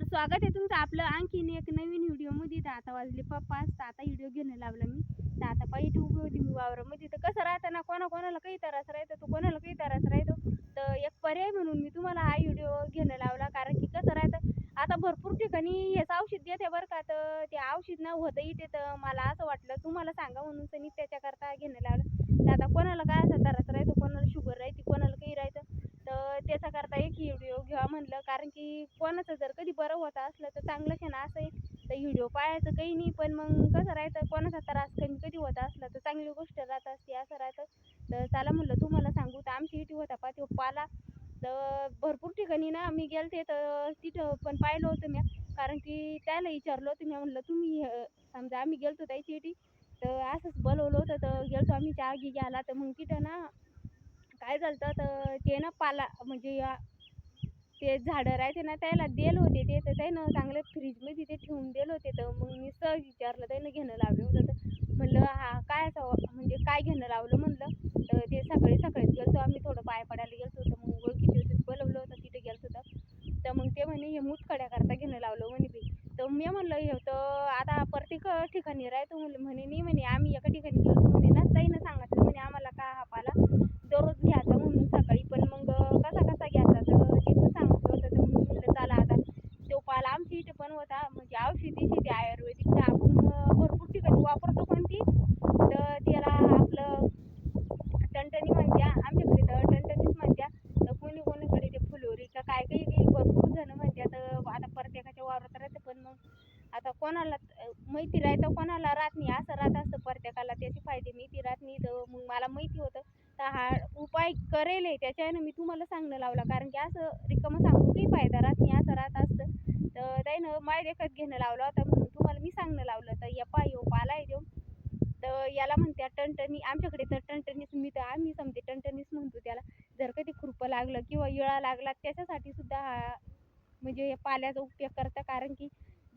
तर स्वागत आहे तुमचं आपलं आणखीन एक नवीन व्हिडिओमध्ये तर आता वाजले पप्पा तर आता व्हिडिओ घेणं लावला मी. तर आता पाहिजे उभी होती मी वावरामध्ये. तर कसं राहतं ना कोणा कोणाला काही त्रास राहतो तो कोणाला काही त्रास राहतो? तर एक पर्याय म्हणून मी तुम्हाला हा व्हिडिओ घेणं लावला. कारण की कसं राहतं आता भरपूर ठिकाणी हेच औषध देते बरं का. तर ते औषध ना होतं इथे तर मला असं वाटलं तुम्हाला सांगा म्हणून तर मी त्याच्याकरता घेणं लावलं. तर आता कोणाला काय असं त्रास राहतो? कोणाला शुगर राहते कोणाला काही राहतं? त्याचा करता एक व्हिडिओ घ्यावा म्हणलं. कारण की कोणाचं जर कधी बरं होत असलं तर चांगलंच आहे ना असं आहे तर व्हिडिओ पाहायचं काही नाही. पण मग कसं राहतं कोणाचा त्रास कमी कधी होत असला तर चांगली गोष्ट राहत असते असं राहतं. तर चला म्हणलं तुम्हाला सांगू तर आमची इथे होता पा तो पाला. तर भरपूर ठिकाणी ना मी गेलते तर तिथं पण पाहिलं होतं मी. कारण की त्याला विचारलं होतं मी. म्हणलं तुम्ही समजा आम्ही गेलतो त्याची इथे तर असंच बोलवलं होतं. तर गेलतो आम्ही चहा घी घ्यायला. तर मग तिथं ना काय झालं तर ते ना पाला म्हणजे या- ते झाडं राहते ना त्याला देल होते ते तर त्यानं चांगलं फ्रीजमध्ये ते ठेवून दिलं होते. तर मग मी सहज विचारलं त्यानं घेणं लावलं होतं. तर म्हणलं हा काय असावं म्हणजे काय घेणं लावलं? म्हणलं. तर ते सकाळी सकाळीच गेलो आम्ही थोडं पाय पडायला गेलतो. तर मग ओळखीचे होते बोलवलं होतं तिथे गेलो होतं तर मग ते म्हणे हे मुतखड्याकरता घेणं लावलं म्हणे बी तर मी म्हणलं हे तर आता प्रत्येक ठिकाणी राहतो. म्हणलं म्हणे नाही म्हणे आम्ही एका ठिकाणी गेलो म्हणे ना ताईनं सांगितलं म्हणे आम्हाला का हा पाला दररोज घ्यायचा म्हणून सकाळी पण मग कसा कसा घ्यायचा तर ते पण सांगितलं होतं तर मी म्हणलं चला आता तो पाला आमच्या इथे पण होता म्हणजे औषधी शेती आयुर्वेदिक तर आपण अं, भरपूर ठिकाणी वापरतो पण ती तर त्याला आपलं टणटणी म्हणत्या आमच्याकडे तर टणटणीच म्हणत्या तर कोणी कोणीकडे ते फुलोरी का काय काही काही भरपूर जण म्हणत्या तर आता प्रत्येकाच्या वावरात राहतं पण मग आता कोणाला माहिती राहतं कोणाला राहत नाही. असं राहत असतं प्रत्येकाला. त्याचे फायदे माहिती राहत नाही. तर मग मला माहिती होतं. तर हा उपाय करेल आहे त्याच्यानं मी तुम्हाला सांगणं लावला. कारण की असं रिकामं सांगून काही फायदा राहत नाही. असं राहत असतं. तर त्यानं माय देखत घेणं लावलं होतं. म्हणून तुम्हाला मी सांगणं लावलं. तर या पाय येऊ पाला आहे देऊ तर याला म्हणत्या टणटणी आमच्याकडे तर टणटणीच मी तर आम्ही समजे टणटणीच म्हणतो त्याला. जर कधी खुरपं लागलं किंवा इळा लागला त्याच्यासाठी सुद्धा हा म्हणजे पाल्याचा उपयोग करता. कारण की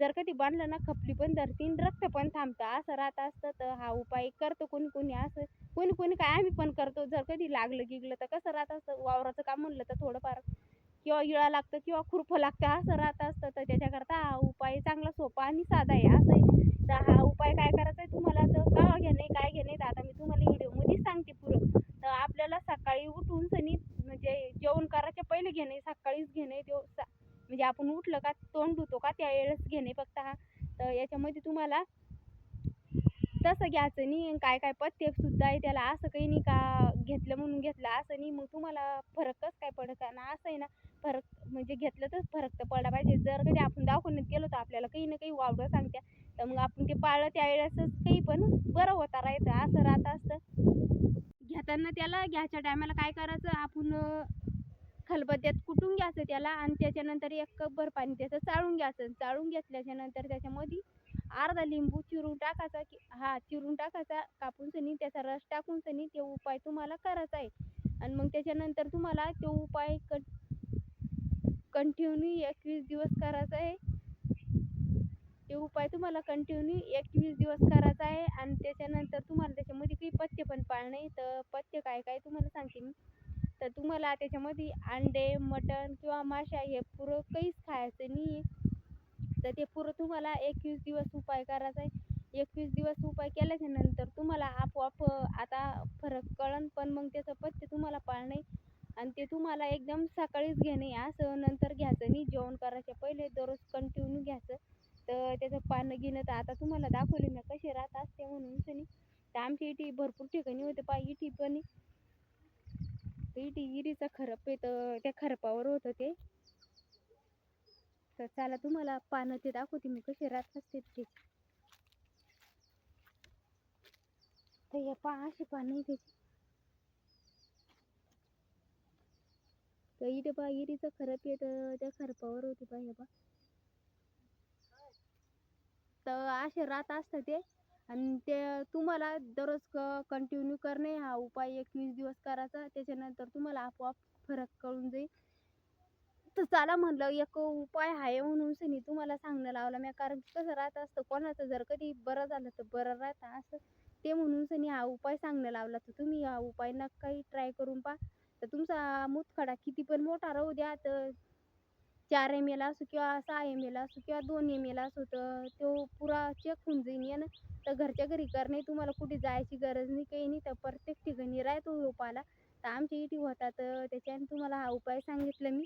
जर कधी बांधलं ना खपली पण धरतीन रक्त पण थांबतं. असं राहत असतं तर हा उपाय करतो कोणी कोणी. असं कोणी कोणी काय आम्ही पण करतो. जर कधी लागलं गिगलं तर कसं राहत असतं वावराचं काम म्हणलं तर थोडंफार. किंवा इळा लागतं किंवा खुरपं लागतं असं राहत असतं. तर त्याच्याकरता हा उपाय चांगला सोपा आणि साधा आहे. असं आहे. तर हा उपाय काय करायचा आहे तुम्हाला तर का घेणे काय घेणे तर आता मी तुम्हाला व्हिडिओमध्ये सांगते पुरं. तर आपल्याला सकाळी उठून सनी म्हणजे जेवण करायच्या पहिले घेणे सकाळीच घेणे तो सा- म्हणजे आपण उठलं का रस घेणे फक्त हा. तर याच्यामध्ये तुम्हाला तसं घ्यायचं नाही काय काय पथ्य सुद्धा आहे त्याला असं काही नाही का घेतलं म्हणून घेतलं असं नाही. मग तुम्हाला फरक काय पडत? ना असं आहे ना फरक म्हणजे घेतलं तर फरक तर पडला पाहिजे. जर कधी आपण दवाखान्यात गेलो तर आपल्याला काही ना काही वावडं सांगत्या. तर मग आपण ते पाळलं त्यावेळेसच काही पण बरं होता राहायचं असं राहत असतं. घेताना त्याला घ्यायच्या टायमाला काय करायचं? आपण खलबत्त्यात कुटून घ्यायचं त्याला आणि त्याच्यानंतर एक कपभर पाणी त्याचं चाळून घ्यायचं. चाळून घेतल्याच्या नंतर त्याच्यामध्ये अर्धा लिंबू चिरून टाकायचा की हा चिरून टाकायचा कापून सनी त्याचा रस टाकून सनी ते उपाय तुम्हाला करायचा आहे. आणि मग त्याच्यानंतर तुम्हाला तो उपाय कं कंटिन्यू एकवीस दिवस करायचा आहे. ते उपाय तुम्हाला कंटिन्यू एकवीस दिवस करायचा आहे. आणि त्याच्यानंतर तुम्हाला त्याच्यामध्ये काही पथ्य पण पाळणे तर पथ्य काय काय तुम्हाला सांगते मी. तर तुम्हाला त्याच्यामध्ये अंडे मटण किंवा माशा हे पुरं काहीच खायचं नाही तर ते पुरं तुम्हाला एकवीस दिवस उपाय करायचा आहे. एकवीस दिवस उपाय केल्याच्यानंतर तुम्हाला आपोआप आता फरक कळन पण मग त्याचं पथ्य तुम्हाला पाळणे आणि ते तुम्हाला एकदम सकाळीच घेणे असं नंतर घ्यायचं नाही. जेवण करायच्या पहिले दररोज कंटिन्यू घ्यायचं. तर त्याचं पानं घेणं तर आता तुम्हाला दाखवले मी कसे राहत असते म्हणून तर आमच्या इथे भरपूर ठिकाणी होते पा इथे पण इथे इरीचं खरप येत त्या खरपावर होतं ते. तर चला तुम्हाला पानं ते दाखवते मी कसे राहत असते ते. तर पहा अशी पानं त्याची तर इथे बा इरीचं खरप येत त्या खरपावर होते पहा हे पहा तर असे राहत असतं ते. आणि ते तुम्हाला दररोज कंटिन्यू करणे हा उपाय एकवीस दिवस करायचा. त्याच्यानंतर तुम्हाला आपोआप फरक कळून जाईल. तर चला म्हणलं एक उपाय आहे म्हणून सनी तुम्हाला सांगणं लावलं मी. कारण कसं राहत असतं कोणाचं जर कधी बरं झालं तर बरं राहतं असं. ते म्हणून सनी हा उपाय सांगणं लावला तर तुम्ही हा उपाय नक्की ट्राय करून पहा. तर तुमचा मुतखडा किती पण मोठा राहू द्या तर चार एम एल असो किंवा सहा एम एल असो किंवा दोन एम एल असो तर तो पुरा चेक होऊन जाईन. यानं तर घरच्या घरी करणे तुम्हाला कुठे जायची गरज नाही काही नाही तर प्रत्येक ठिकाणी राहतो उपाला तर आमच्या इथे होता तर त्याच्याने तुम्हाला हा उपाय सांगितलं मी.